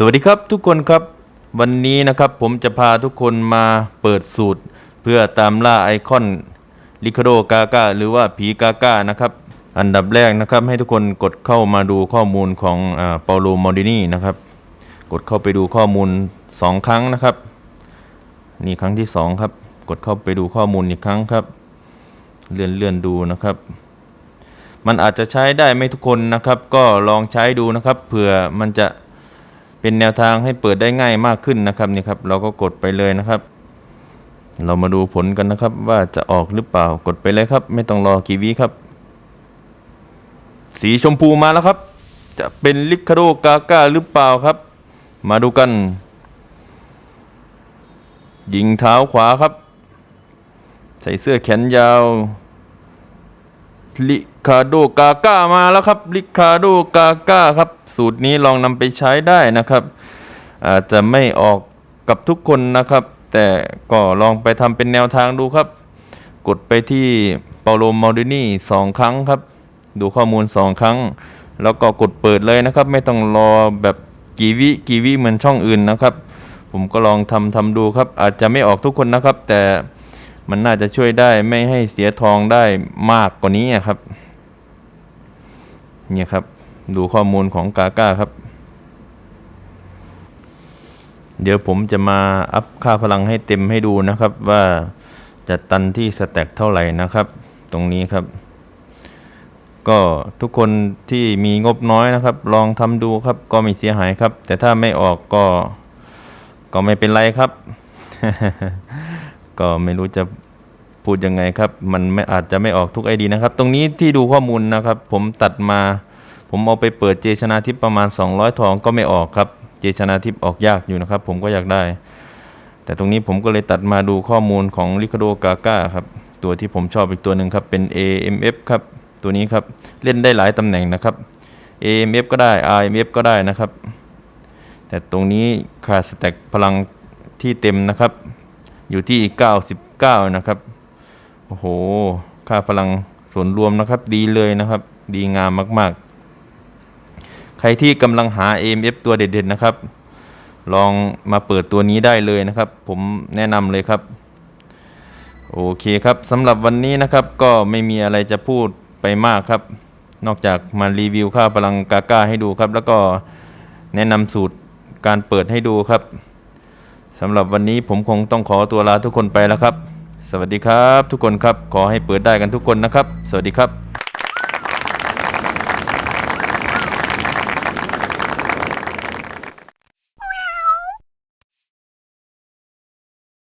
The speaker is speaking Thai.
สวัสดีครับทุกคนครับ วันนี้นะครับผมจะพาทุกคนมาเปิดสูตร เพื่อตามล่าไอคอนลิคาโดกากาหรือว่าผีกากานะครับ อันดับแรกนะครับให้ทุกคนกดเข้ามาดูข้อมูลของเปาโลมอดินีนะครับ กดเข้าไปดูข้อมูล 2 ครั้งนะครับ นี่ครั้งที่ 2 ครับ กดเข้าไปดูข้อมูลอีกครั้งครับ เลื่อนเลื่อนดูนะครับมันอาจจะใช้ได้ไม่ทุกคนนะครับ ก็ลองใช้ดูนะครับเผื่อมันจะ เป็นแนวทางให้เปิดได้ง่ายมากขึ้นนะครับนี่ครับเราก็กดไปเลยนะครับ เรามาดูผลกันนะครับ ว่าจะออกหรือเปล่ากดไปเลยครับ ไม่ต้องรอกี่วิครับ สีชมพูมาแล้วครับ จะเป็นลิคาโดกาก้าหรือเปล่าครับ มาดูกัน ยิงเท้าขวาครับ ใส่เสื้อแขนยาว ลิคาโดกาก้ามาแล้วครับลิคาโดกาก้าครับ สูตรนี้ลองนำไปใช้ได้นะครับ อาจจะไม่ออกกับทุกคนนะครับ แต่ก็ลองไปทำเป็นแนวทางดูครับ กดไปที่เปาโลมอลดินีสองครั้งครับ ดูข้อมูลสองครั้ง แล้วก็กดเปิดเลยนะครับ ไม่ต้องรอแบบกีวิกีวิเหมือนช่องอื่นนะครับ ผมก็ลองทำทำดูครับ อาจจะไม่ออกทุกคนนะครับ แต่ มันน่าจะช่วยได้ไม่ให้เสียทองได้มากกว่านี้อะครับ เนี่ยครับ ดูข้อมูลของกาก้าครับ เดี๋ยวผมจะมาอัพค่าพลังให้เต็มให้ดูนะครับ ว่าจะตันที่สแต็กเท่าไหร่นะครับ ตรงนี้ครับ ก็ทุกคนที่มีงบน้อยนะครับ ลองทำดูครับ ก็ไม่เสียหายครับ แต่ถ้าไม่ออกก็ ก็ไม่เป็นไรครับ ก็ไม่รู้จะพูดยังไงครับ มันไม่อาจจะไม่ออกทุกไอดีนะครับ ตรงนี้ที่ดูข้อมูลนะครับ ผมตัดมา ผมเอาไปเปิดเจชนาทิพย์ประมาณ 200 ทองก็ไม่ออกครับ เจชนาทิพย์ออกยากอยู่นะครับ ผมก็อยากได้ แต่ตรงนี้ผมก็เลยตัดมาดูข้อมูลของลิคาโดกาก้าครับ ตัวที่ผมชอบอีกตัวหนึ่งครับ เป็น AMF ครับ ตัวนี้ครับ เล่นได้หลายตำแหน่งนะครับ AMF ก็ได้ RMF ก็ได้นะครับ แต่ตรงนี้ขาดสแต็กพลังที่เต็มนะครับ อยู่ที่ 99 นะครับ โอ้โห ค่าพลังส่วนรวมนะครับ ดีเลยนะครับ ดีงามมาก ๆ ใครที่กำลังหา AMF ตัวเด็ด ๆ นะครับ ลองมาเปิดตัวนี้ได้เลยนะครับ ผมแนะนำเลยครับ โอเคครับสำหรับวันนี้นะครับ ก็ไม่มีอะไรจะพูดไปมากครับ นอกจากมารีวิวค่าพลังกาก้าให้ดูครับ แล้วก็แนะนำสูตรการเปิดให้ดูครับ สำหรับวันนี้ผมคงต้องขอตัวลาทุกคนไปแล้วครับ สวัสดีครับ ทุกคนครับขอให้เปิดได้กันทุกคนนะครับ สวัสดีครับ